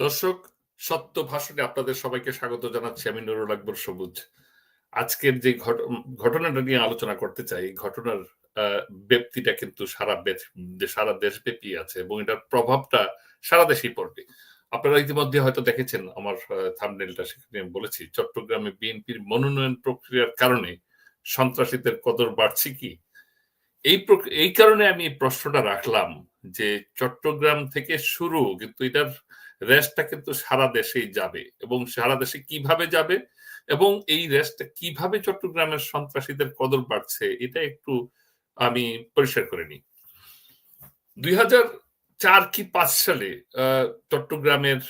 দর্শক, সত্য ভাষণে আপনাদের সবাইকে স্বাগত জানাচ্ছি আমি নুরুল আকবর সবুজ। আজকের যে ঘটনাটা নিয়ে আলোচনা করতে চাই ঘটনার ব্যক্তিটা কিন্তু সারা সারা দেশব্যাপী আছে এবং এটার প্রভাবটা সারা দেশেই পড়বে। আপনারা ইতিমধ্যে হয়তো দেখেছেন আমার থামনেলটা সেখানে বলেছি, চট্টগ্রামে বিএনপির মনোনয়ন প্রক্রিয়ার কারণে সন্ত্রাসীদের কদর বাড়ছে কি? এই এই কারণে আমি প্রশ্নটা রাখলাম যে চট্টগ্রাম থেকে শুরু, কিন্তু এটার রেসটা কিন্তু সারা দেশেই যাবে এবং সারা দেশে কীভাবে যাবে এবং এই রেসটা কীভাবে চট্টগ্রামের সন্ত্রাসীদের কদর বাড়ছে, এটা একটু আমি পরিষ্কার করে নিই। দুই চার কি পাঁচ সালে চট্টগ্রামের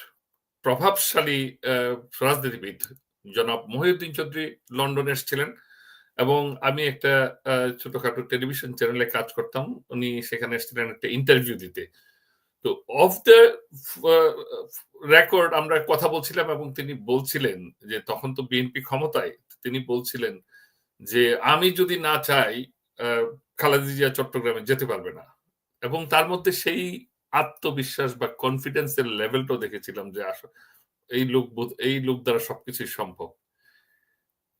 প্রভাবশালী রাজনীতিবিদ জনাব মহিউদ্দিন চৌধুরী লন্ডনে এসেছিলেন। এবং আমি একটা ছোটখাটো টেলিভিশন চ্যানেলে কাজ করতাম। উনি সেখানে এসেছিলেন একটা ইন্টারভিউ দিতে। তো অফ দ্য রেকর্ড আমরা কথা বলছিলাম এবং তিনি বলছিলেন যে, তখন তো বিএনপি ক্ষমতায়। তিনি বলছিলেন যে, আমি যদি না চাই খালেদা জিয়া চট্টগ্রামে যেতে পারবে না। এবং তার মধ্যে সেই আত্মবিশ্বাস বা কনফিডেন্সের লেভেলটাও দেখেছিলাম যে এই লোক এই লোক দ্বারা সবকিছুই সম্ভব।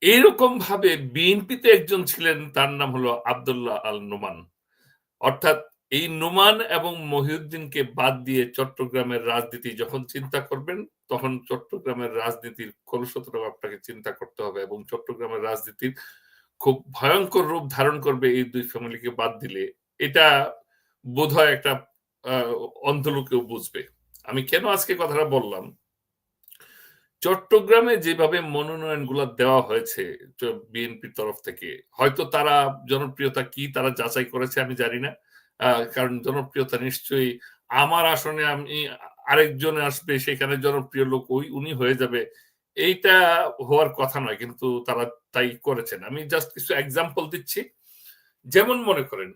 এইরকম ভাবে বিএনপিতে একজন ছিলেন, তার নাম হলো আবদুল্লাহ আল নোমান। অর্থাৎ এই নোমান এবং মহিউদ্দিনকে বাদ দিয়ে চট্টগ্রামের রাজনীতি যখন চিন্তা করবেন, তখন চট্টগ্রামের রাজনীতির কলুষতটা আপনাকে চিন্তা করতে হবে এবং চট্টগ্রামের রাজনীতির খুব ভয়ঙ্কর রূপ ধারণ করবে এই দুই ফ্যামিলিকে বাদ দিলে। এটা বোধ হয় একটা অন্ধলোকেও বুঝবে। আমি কেন আজকে কথাটা বললাম? চট্টগ্রামে যেভাবে মনোনয়নগুলা দেওয়া হয়েছে বিএনপির তরফ থেকে, হয়তো তারা জনপ্রিয়তা কি তারা যাচাই করেছে আমি জানি না। কারণ জনপ্রিয়তা নিশ্চয়ই আমার আসনে আমি আরেকজন আসবে, সেখানে জনপ্রিয় লোক ওই, উনি হয়ে যাবে। এইটা হওয়ার কথা নয়, কিন্তু তারা তাই করেছেন। আমি জাস্ট কিছু এক্সাম্পল দিচ্ছি। যেমন মনে করেন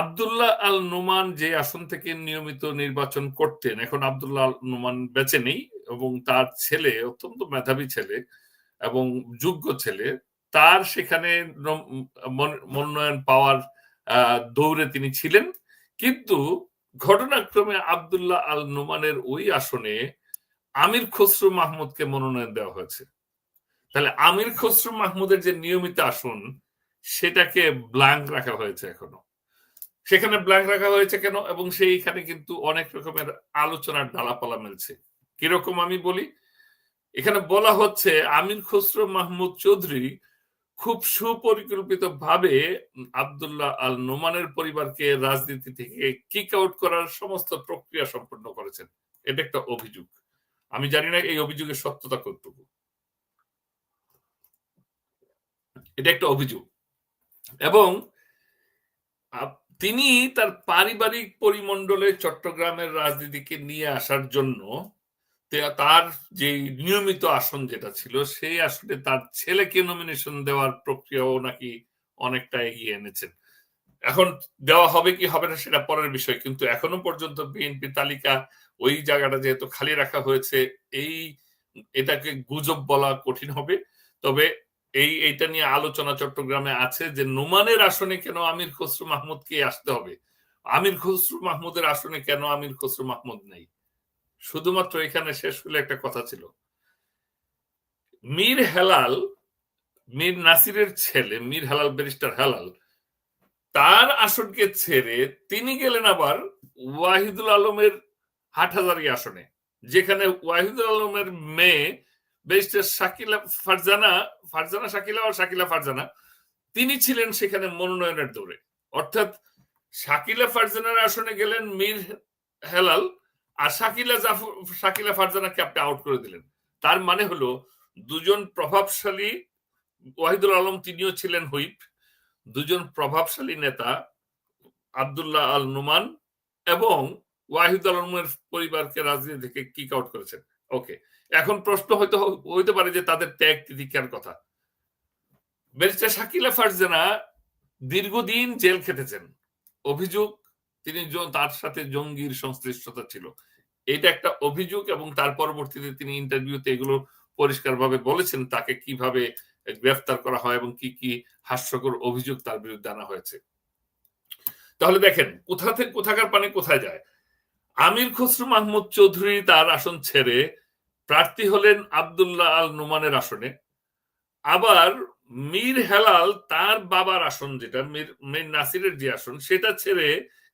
আবদুল্লাহ আল নোমান যে আসন থেকে নিয়মিত নির্বাচন করতেন, এখন আবদুল্লাহ আল নোমান বেঁচে নেই এবং তার ছেলে, অত্যন্ত মেধাবী ছেলে এবং যোগ্য ছেলে, তার সেখানে মনোনয়ন পাওয়ার দৌড়ে তিনি ছিলেন। কিন্তু ঘটনাক্রমে আবদুল্লাহ আল নোমানের ওই আসনে আমির খসরু মাহমুদকে মনোনয়ন দেওয়া হয়েছে। তাহলে আমির খসরু মাহমুদের যে নিয়মিত আসন, সেটাকে ব্ল্যাঙ্ক রাখা হয়েছে এখনও। সেখানে ব্ল্যাঙ্ক রাখা হয়েছে কেন? এবং সেইখানে কিন্তু অনেক রকমের আলোচনার ডালাপালা মিলছে। কীরকম আমি বলি? এখানে বলা হচ্ছে, আমির খসরু মাহমুদ চৌধুরী খুব সুপরিকল্পিত ভাবে আবদুল্লাহ আল নোমানের পরিবারকে রাজনীতি থেকে কিক আউট করার সমস্ত প্রক্রিয়া সম্পন্ন করেছেন। এটা একটা অভিযোগ। আমি জানি না এই অভিযোগের সত্যতা কতটুকু। এটা একটা অভিযোগ। এবং তিনি তার পারিবারিক পরিমণ্ডলে চট্টগ্রামের রাজনীতিকে নিয়ে আসার জন্য তার যে নিয়মিত আসন যেটা ছিল সেই আসনে তার ছেলেকে নমিনেশন দেওয়ার প্রক্রিয়াও নাকি অনেকটা এগিয়ে এনেছেন। এখন দেওয়া হবে কি হবে না সেটা পরের বিষয়, কিন্তু এখনও পর্যন্ত বিএনপি তালিকা ওই জায়গাটা যেহেতু খালি রাখা হয়েছে, এই এটাকে গুজব বলা কঠিন হবে। তবে এই, এইটা নিয়ে আলোচনা চট্টগ্রামে আছে যে নোমানের আসনে কেন আমির খসরু মাহমুদকে আসতে হবে? আমির খসরু মাহমুদের আসনে কেন আমির খসরু মাহমুদ নেই? শুধুমাত্র এখানে শেষ হলে একটা কথা ছিল। মীর হেলাল, মীর নাসিরের ছেলে, মীর হেলাল, ব্যারিস্টার হেলাল, তার আসনকে ছেড়ে তিনি গেলেন আবার ওয়াহিদুল আলমের হাটহাজারি আসনে, যেখানে ওয়াহিদুল আলমের মেয়ে ব্যারিস্টার শাকিলা ফারজানা ফারজানা শাকিলা আর শাকিলা ফারজানা তিনি ছিলেন সেখানে মনোনয়নের দৌড়ে। অর্থাৎ শাকিলা ফারজানার আসনে গেলেন মীর হেলাল আর শাকিলা জাফর শাকিলা ফারজানাকে আপনি আউট করে দিলেন। তার মানে হলো দুজন প্রভাবশালী ওয়াহিদুল আলম তিনিও ছিলেন হুইপ, দুজন প্রভাবশালী নেতা আবদুল্লাহ আল নুমান এবং ওয়াহিদুল আলমের পরিবারকে রাজনীতি থেকে কিক আউট করেছেন। ওকে এখন প্রশ্ন হয়তো হইতে পারে যে তাদের ত্যাগ তিতিকার কথা? ব্যারিস্টার শাকিলা ফারজানা দীর্ঘদিন জেল খেটেছেন। অভিযোগ, তিনি তার সাথে জঙ্গির সংশ্লিষ্টতা ছিল। এটা একটা অভিযোগ এবং তার পরবর্তীতে তিনি ইন্টারভিউতে এগুলো পরিষ্কারভাবে বলেছেন, তাকে কীভাবে গ্রেফতার করা হয় এবং কি কি হাস্যকর অভিযোগ তার বিরুদ্ধে আনা হয়েছে। তাহলে দেখেন, কোথা থেকে, কোথাকার পানি কোথায় যায়? আমির খসরু মাহমুদ চৌধুরী তার আসন ছেড়ে প্রার্থী হলেন আবদুল্লাহ আল নোমানের আসনে। আবার মীর হেলাল তার বাবার আসন যেটা, মীর মীর নাসিরের যে আসন, সেটা ছেড়ে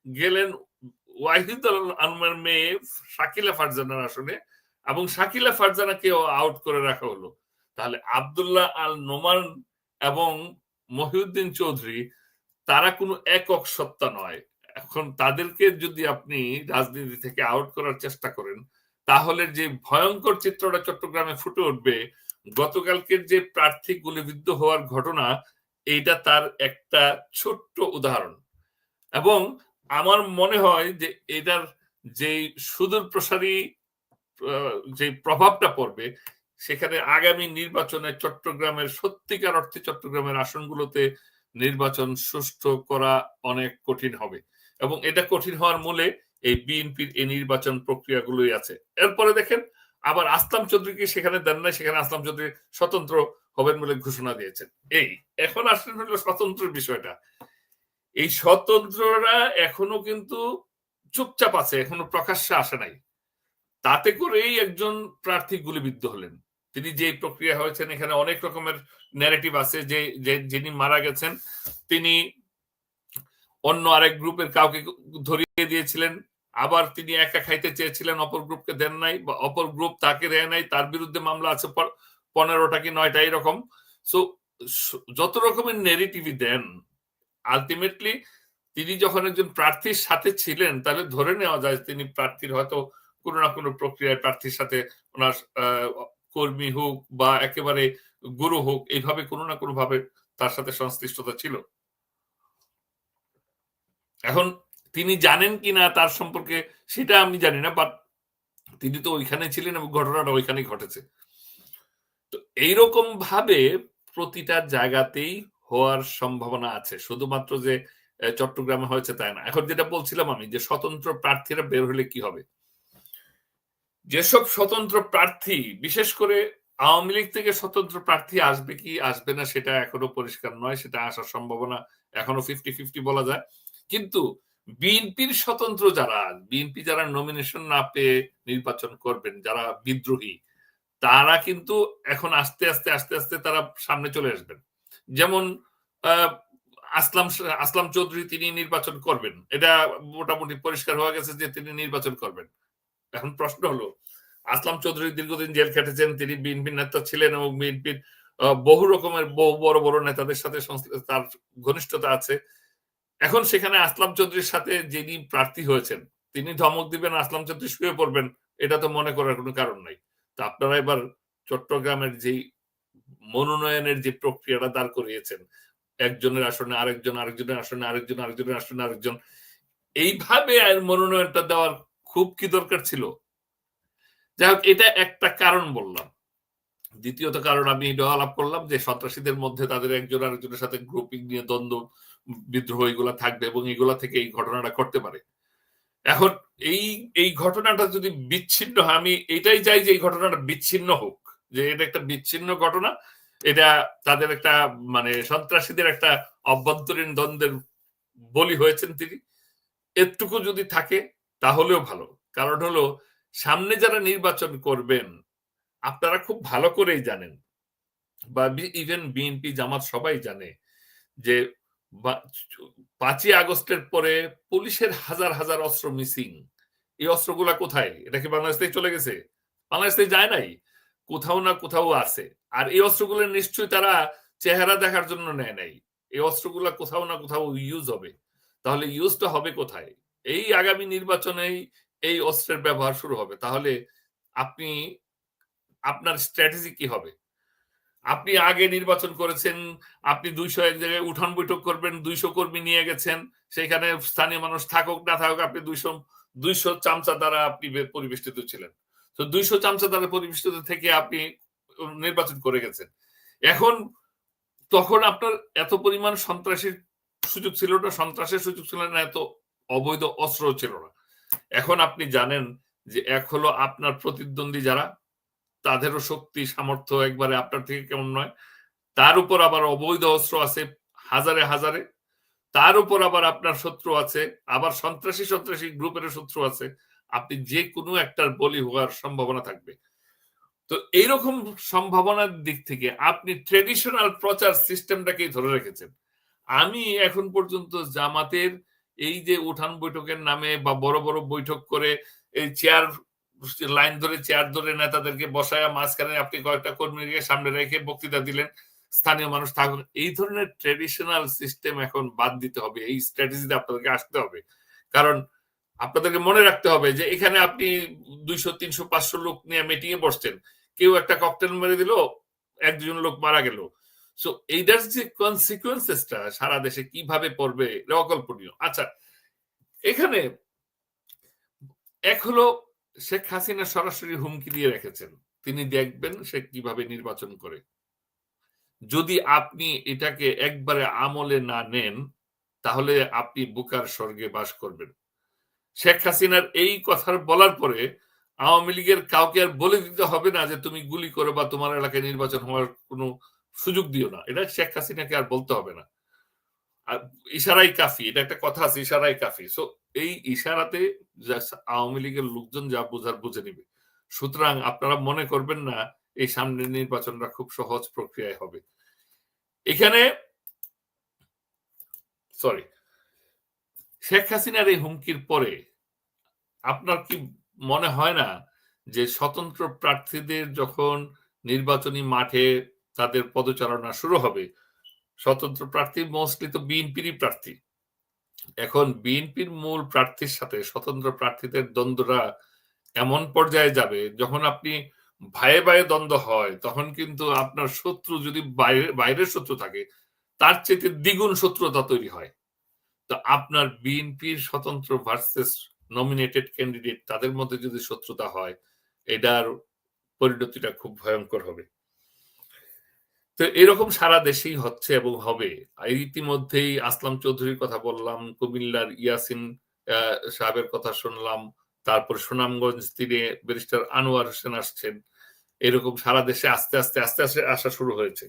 গেলেন ওয়াহিদ আলমের মেয়ে শাকিলা ফারজানার আসনে এবং শাকিলা ফারজানাকেও আউট করে রাখা হলো। তাহলে আবদুল্লাহ আল নোমান এবং মহিউদ্দিন চৌধুরী, তারা কোনো একক সত্তা নয়। এখন তাদেরকে যদি আপনি রাজনীতি থেকে আউট করার চেষ্টা করেন তাহলে যে ভয়ঙ্কর চিত্রটা চট্টগ্রামে ফুটে উঠবে, গতকালকের যে প্রার্থী গুলিবিদ্ধ হওয়ার ঘটনা, এইটা তার একটা ছোট্ট উদাহরণ। এবং আমার মনে হয় যে এটার যে সুদূর প্রসারী যে প্রভাবটা পড়বে, সেখানে আগামী নির্বাচনে চট্টগ্রামের সত্যিকার অর্থে চট্টগ্রামের আসনগুলোতে নির্বাচন সুষ্ঠু করা অনেক কঠিন হবে। এবং এটা কঠিন হওয়ার মূলে এই বিএনপির এই নির্বাচন প্রক্রিয়াগুলোই আছে। এরপরে দেখেন, আবার আসলাম চৌধুরীকে সেখানে দেন নাই, সেখানে আসলাম চৌধুরী স্বতন্ত্র হবেন বলে ঘোষণা দিয়েছেন। এই, এখন আসলে হলো স্বতন্ত্রের বিষয়টা। এই স্বতন্ত্ররা এখনও কিন্তু চুপচাপ আছে, এখনও প্রকাশ্যে আসে নাই। তাতে করেই একজন প্রার্থী গুলিবিদ্ধ হলেন। তিনি যে প্রক্রিয়া হয়েছেন, এখানে অনেক রকমের ন্যারেটিভ আছে। যে যিনি মারা গেছেন, তিনি অন্য আরেক গ্রুপের কাউকে ধরিয়ে দিয়েছিলেন। আবার তিনি একা খাইতে চেয়েছিলেন, অপর গ্রুপকে দেন নাই, বা অপর গ্রুপ তাকে দেয় নাই, তার বিরুদ্ধে মামলা আছে পনেরোটা কি নয়টা, এরকম। সো, যত রকমের নেগেটিভি দেন আলটিমেটলি তিনি যখন একজন প্রার্থীর সাথে ছিলেন, তাহলে ধরে নেওয়া যায় তিনি প্রার্থীর হয়তো কোনো না কোনো প্রক্রিয়ায় প্রার্থীর সাথে ওনার কর্মী হোক বা একেবারে গুরু হোক, এইভাবে কোনো না কোনো ভাবে তার সাথে সংশ্লিষ্টতা ছিল। এখন তিনি জানেন কি না তার সম্পর্কে সেটা আমি জানি না বাট তিনি তো ওইখানে ছিলেন এবং ঘটনাটা ওইখানেই ঘটেছে। তো এইরকম ভাবে প্রতিটা জায়গাতেই হওয়ার সম্ভাবনা আছে, শুধুমাত্র যে চট্টগ্রামে হয়েছে তাই না। এখন যেটা বলছিলাম আমি যে স্বতন্ত্র প্রার্থীরা বের হলে কি হবে? যেসব স্বতন্ত্র প্রার্থী, বিশেষ করে আওয়ামী লীগ থেকে স্বতন্ত্র প্রার্থী আসবে কি আসবে না সেটা এখনও পরিষ্কার নয়, সেটা আসার সম্ভাবনা এখনও ফিফটি ফিফটি বলা যায়। কিন্তু বিএনপির স্বতন্ত্র যারা, বিএনপি যারা নমিনেশন না পেয়ে নির্বাচন করবেন, যারা বিদ্রোহী, তারা কিন্তু এখন আস্তে আস্তে আস্তে আস্তে তারা সামনে চলে আসবেন। যেমন আসলাম আসলাম চৌধুরী তিনি নির্বাচন করবেন। এটা মোটামুটি পরিষ্কার হয়ে গেছে যে তিনি নির্বাচন করবেন। এখন প্রশ্ন হলো, আসলাম চৌধুরী দীর্ঘদিন জেল খেটেছেন, তিনি বিএনপির নেতা ছিলেন এবং বিএনপির বহু রকমের বহু বড় বড় নেতাদের সাথে তার ঘনিষ্ঠতা আছে। এখন সেখানে আসলাম চৌধুরীর সাথে যিনি প্রার্থী হয়েছেন, তিনি ধমক দিবেন, আসলাম চৌধুরী শুয়ে পড়বেন, এটা তো মনে করার কোনো কারণ নাই। তা আপনারা এবার চট্টগ্রামের যেই মনোনয়নের যে প্রক্রিয়াটা দাঁড় করিয়েছেন, একজনের আসনে আরেকজন, আরেকজনের আসনে আরেকজন, আরেকজনের আসনে আরেকজন, এইভাবে মনোনয়নটা দেওয়ার খুব কি দরকার ছিল? যাই হোক, এটা একটা কারণ বললাম। দ্বিতীয়ত কারণ আমি এটা আলাপ করলাম যে সন্ত্রাসীদের মধ্যে তাদের একজন আরেকজনের সাথে গ্রুপিং নিয়ে দ্বন্দ্ব বিদ্রোহ এগুলা থাকবে এবং এগুলা থেকে এই ঘটনাটা করতে পারে। এখন এই এই ঘটনাটা যদি বিচ্ছিন্ন হয়, আমি এটাই চাই যে এই ঘটনাটা বিচ্ছিন্ন হোক, যে এটা একটা বিচ্ছিন্ন ঘটনা, এটা তাদের একটা মানে সন্ত্রাসীদের একটা অভ্যন্তরীণ দ্বন্দ্বের বলি হয়েছেন তিনি। এটুকু যদি থাকে, তাহলেও ভালো। কারণ হলো, সামনে যারা নির্বাচন করবেন, আপনারা খুব ভালো করেই জানেন, বা ইভেন বিএনপি, জামাত সবাই জানে যে পাঁচই আগস্টের পরে পুলিশের হাজার হাজার অস্ত্র মিসিং। এই অস্ত্রগুলা কোথায়? এটা কি বাংলাদেশ থেকে চলে গেছে? বাংলাদেশ থেকে যায় নাই? কোথাও না কোথাও আছে। আর এই অস্ত্রগুলো নিশ্চয়ই তারা চেহারা দেখার জন্য নেয় নাই। এই অস্ত্রগুলা কোথাও না কোথাও ইউজ হবে। তাহলে ইউজটা হবে কোথায়? এই আগামী নির্বাচনেই এই অস্ত্রের ব্যবহার শুরু হবে। তাহলে আপনি, আপনার স্ট্র্যাটেজি কি হবে? আপনি আগে নির্বাচন করেছেন, আপনি দুইশো এক জায়গায় উঠান বৈঠক করবেন, দুইশো কর্মী নিয়ে গেছেন, সেখানে স্থানীয় মানুষ থাকুক, না থাকুক, আপনি দুইশো দুইশো চামচা দ্বারা আপনি পরিবেষ্টিত ছিলেন। তো দুইশো চামচা দ্বারা পরিবেষ্টিত থেকে আপনি নির্বাচন করে গেছেন। এখন তখন আপনার এত পরিমাণ সন্ত্রাসীর সুযোগ ছিল না, সন্ত্রাসের সুযোগ ছিল না, এত অবৈধ অস্ত্র ছিল না। এখন আপনি জানেন যে এক হলো আপনার প্রতিদ্বন্দ্বী যারা তাদেরও শক্তি, সামর্থ্য একবারে আপনার থেকে কেমন নয়। তার উপর আবার অবৈধ অস্ত্র আছে হাজারে হাজারে। তার উপর আবার আপনার শত্রু আছে, আবার সন্ত্রাসী সন্ত্রাসী গ্রুপের শত্রু আছে। আপনি যে কোনো একটার বলি হওয়ার সম্ভাবনা থাকবে। তো এইরকম সম্ভাবনার দিক থেকে আপনি ট্রেডিশনাল প্রচার সিস্টেমটাকেই ধরে রেখেছেন। আমি এখন পর্যন্ত জামাতের এই যে উঠান বৈঠকের নামে বা বড় বড় বৈঠক করে এই চেয়ার লাইন ধরে, চেয়ার ধরে নেতাদেরকে বসায় মাঝখানে আপনি কয়েকটা কর্মীকে সামনে রেখে বক্তৃতা দিলেন। স্থানীয় মানুষ থাকুন। এই ধরনের ট্রেডিশনাল সিস্টেম এখন বাদ দিতে হবে। এই স্ট্র্যাটেজিতে আপনাদেরকে আসতে হবে। কারণ আপনাদেরকে মনে রাখতে হবে যে, এখানে আপনি দুইশো, তিনশো, পাঁচশো লোক নিয়ে মিটিং এ বসছেন। কেউ একটা ককটেল মেরে দিল এক দুজন লোক মারা গেল। সো এইটার যে কনসিকুয়েন্সেসটা সারা দেশে কীভাবে পড়বে অকল্পনীয়। আচ্ছা এখানে এক হলো শেখ হাসিনা সরাসরি হুমকি দিয়ে রেখেছেন। তিনি দেখবেন সে কীভাবে নির্বাচন করে। যদি আপনি এটাকে একবারে আমলে না নেন, তাহলে আপনি বুকার স্বর্গে বাস করবেন। শেখ হাসিনার এই কথার বলার পরে আওয়ামী লীগের কাউকে আর বলে দিতে হবে না যে, তুমি গুলি করো বা তোমার এলাকায় নির্বাচন হওয়ার কোনো সুযোগ দিও না। এটা শেখ হাসিনাকে আর বলতে হবে না। ইশারাই কাফি, এটা একটা কথা আছে ইশারাই কাফি। সো এই ইশারাতে আওয়ামী লীগের লোকজন যা বোঝার বুঝে নিবে। সুতরাং আপনারা মনে করবেন না, এই সামনের নির্বাচনটা খুব সহজ প্রক্রিয়ায় হবে। এখানে সরি শেখ হাসিনার এই হুমকির পরে আপনার কি মনে হয় না যে স্বতন্ত্র প্রার্থীদের যখন নির্বাচনী মাঠে তাদের পদচারণা শুরু হবে স্বতন্ত্র প্রার্থী মোস্টলি তো বিএনপিরই প্রার্থী। এখন বিএনপির মূল প্রার্থীর সাথে স্বতন্ত্র প্রার্থীদের দ্বন্দ্বরা এমন পর্যায়ে যাবে, যখন আপনি ভাইয়ে ভাইয়ে দ্বন্দ্ব হয়, তখন কিন্তু আপনার শত্রু যদি বাইরে, বাইরের শত্রু থাকে, তার চেয়ে দ্বিগুণ শত্রুতা তৈরি হয়। তো আপনার বিএনপির স্বতন্ত্র ভার্সেস নমিনেটেড ক্যান্ডিডেট তাদের মধ্যে যদি শত্রুতা হয়, এটার পরিণতিটা খুব ভয়ঙ্কর হবে। তো এরকম সারা দেশেই হচ্ছে এবং হবে। ইতিমধ্যেই আসলাম চৌধুরীর কথা বললাম, কুমিল্লার ইয়াসিন সাহেবের কথা শুনলাম, তারপর সুনামগঞ্জ তীরে ব্যারিস্টার আনোয়ার হোসেন আসছেন। এরকম সারা দেশে আস্তে আস্তে আস্তে আস্তে আসা শুরু হয়েছে।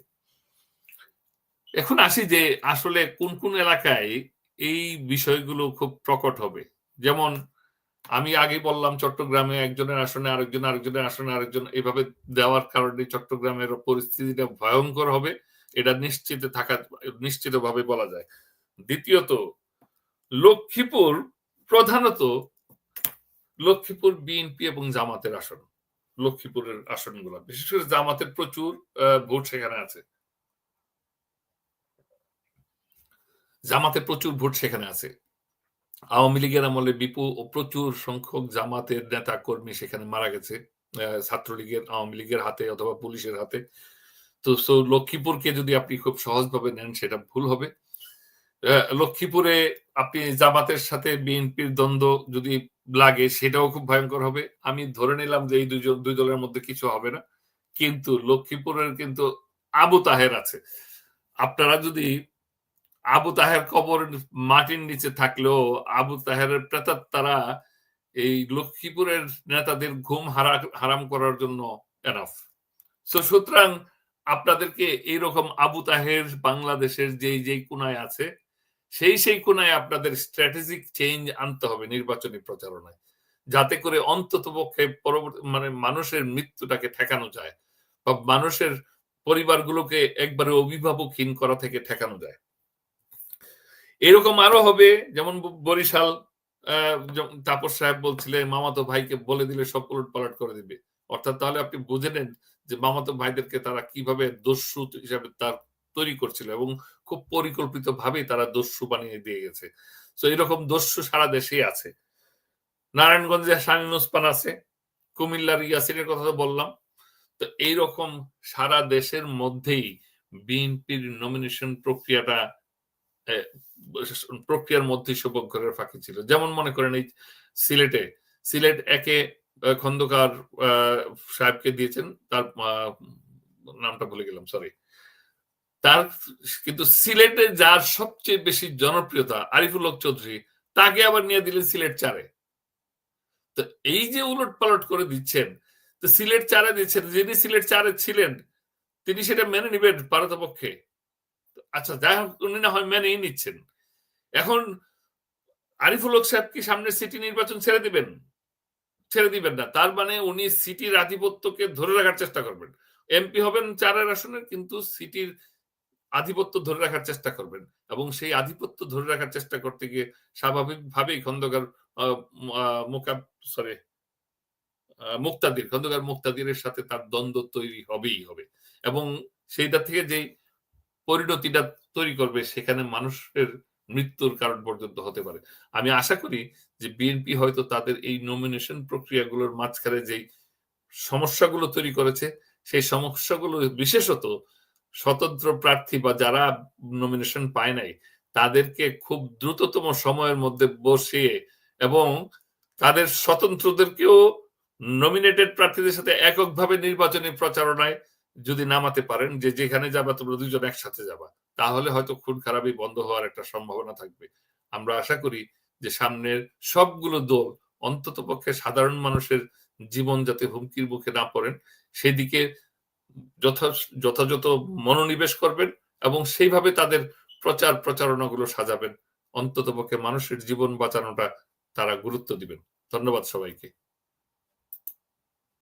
এখন আসি যে আসলে কোন কোন এলাকায় এই বিষয়গুলো খুব প্রকট হবে। যেমন আমি আগে বললাম চট্টগ্রামে একজনের আসনে আরেকজন আরেকজনের আসনে, আরেকজন এভাবে দেওয়ার কারণে চট্টগ্রামের পরিস্থিতিটা ভয়ঙ্কর হবে। এটা নিশ্চিত থাকা নিশ্চিত ভাবে বলা যায়। দ্বিতীয়ত, লক্ষ্মীপুর প্রধানত লক্ষ্মীপুর বিএনপি এবং জামাতের আসন, লক্ষ্মীপুরের আসনগুলো। বিশেষ করে জামাতের প্রচুর ভোট সেখানে আছে। জামাতে প্রচুর ভোট সেখানে আছে। আওয়ামী লীগের আমলে বিপুল ও প্রচুর সংখ্যক জামাতের নেতা কর্মী সেখানে মারা গেছে ছাত্রলীগের, আওয়ামী লীগের হাতে অথবা পুলিশের হাতে। তো, সো লক্ষ্মীপুরকে যদি আপনি খুব সহজভাবে নেন, সেটা ভুল হবে। লক্ষ্মীপুরে আপনি জামাতের সাথে বিএনপির দ্বন্দ্ব যদি লাগে, সেটাও খুব ভয়ঙ্কর হবে। আমি ধরে নিলাম যে এই দুজন দুই দলের মধ্যে কিছু হবে না। কিন্তু লক্ষ্মীপুরের কিন্তু আবু তাহের আছে। আপনারা যদি আবু তাহের কবর মাটির নিচে থাকলেও আবু তাহেরের তারা এই লক্ষ্মীপুরের নেতাদের ঘুম হারা, হারাম করার জন্য এনাফ। সো সুতরাং আপনাদেরকে এইরকম আবু তাহের বাংলাদেশের যেই যেই কোনায় আছে, সেই সেই কোনায় আপনাদের স্ট্র্যাটেজিক চেঞ্জ আনতে হবে নির্বাচনী প্রচারণায়, যাতে করে অন্তত পক্ষে পরবর্তী মানে মানুষের মৃত্যুটাকে ঠেকানো যায় বা মানুষের পরিবারগুলোকে একবারে অভিভাবকহীন করা থেকে ঠেকানো যায়। এরকম আরও হবে, যেমন বরিশাল তাপস সাহেব বলছিলেন, মামাতো ভাইকে বলে দিলে সব উলট পালট করে দিবে। অর্থাৎ তাহলে আপনি বুঝে নেন যে মামাতো ভাইদেরকে তারা কীভাবে দস্যু হিসাবে তার তৈরি করছিল এবং খুব পরিকল্পিত ভাবেই তারা দস্যু বানিয়ে দিয়ে গেছে। তো এরকম দস্যু সারা দেশেই আছে। নারায়ণগঞ্জে শাহিন ওসমান আছে, কুমিল্লার ইয়াসিনের কথা তো বললাম। তো এইরকম সারা দেশের মধ্যেই বিএনপির নমিনেশন প্রক্রিয়াটা প্রক্রিয়ার মধ্যে সৌভাগ্যের ফাঁকি ছিল। যেমন মনে করেন এই সিলেটে, সিলেট একে খন্দকার সাহেবকে দিয়েছেন, তার নামটা ভুলে গেলাম সরি তার কিন্তু সিলেটে যার সবচেয়ে বেশি জনপ্রিয়তা আরিফুল হক চৌধুরী, তাকে আবার নিয়ে দিলেন সিলেট চারে। তো এই যে উলট পালট করে দিচ্ছেন, তো সিলেট চারে দিচ্ছেন, যিনি সিলেট চারে ছিলেন, তিনি সেটা মেনে নিবেন ভারতপক্ষে। আচ্ছা যাই হোক, উনি না হয় মেনেই নিচ্ছেন। এখন আরিফুল হক সাহেব কি সামনে সিটি নির্বাচন ছেড়ে দিবেন? ছেড়ে দিবেন না। তার মানে উনি সিটির আধিপত্যকে ধরে রাখার চেষ্টা করবেন। এমপি হবেন চারের আসনের কিন্তু সিটির আধিপত্য ধরে রাখার চেষ্টা করবেন এবং সেই আধিপত্য ধরে রাখার চেষ্টা করতে গিয়ে স্বাভাবিকভাবেই খন্দকার মোকা সরি মুক্তাদির, খন্দকার মুক্তাদিরের সাথে তার দ্বন্দ্ব তৈরি হবেই হবে। এবং সেইটা থেকে যেই পরিণতিটা তৈরি করবে সেখানে মানুষের মৃত্যুর কারণ পর্যন্ত হতে পারে। আমি আশা করি যে বিএনপি হয়তো তাদের এই নমিনেশন প্রক্রিয়াগুলোর মাঝখানে যেই সমস্যাগুলো তৈরি করেছে, সেই সমস্যাগুলো বিশেষত স্বতন্ত্র প্রার্থী বা যারা নমিনেশন পায় নাই, তাদেরকে খুব দ্রুততম সময়ের মধ্যে বসিয়ে এবং তাদের স্বতন্ত্রদেরকেও নমিনেটেড প্রার্থীদের সাথে এককভাবে নির্বাচনী প্রচারণায় যদি নামাতে পারেন, যে যেখানে যাবা তোমরা দুজন একসাথে যাবা, তাহলে হয়তো খুন খারাপই বন্ধ হওয়ার একটা সম্ভাবনা থাকবে। আমরা আশা করি যে সামনের সবগুলো দল অন্তত পক্ষে সাধারণ মানুষের জীবন যাতে হুমকির মুখে না পড়েন, সেদিকে যথাযথ মনোনিবেশ করবেন এবং সেইভাবে তাদের প্রচার প্রচারণাগুলো সাজাবেন। অন্তত পক্ষে মানুষের জীবন বাঁচানোটা তারা গুরুত্ব দিবেন। ধন্যবাদ সবাইকে।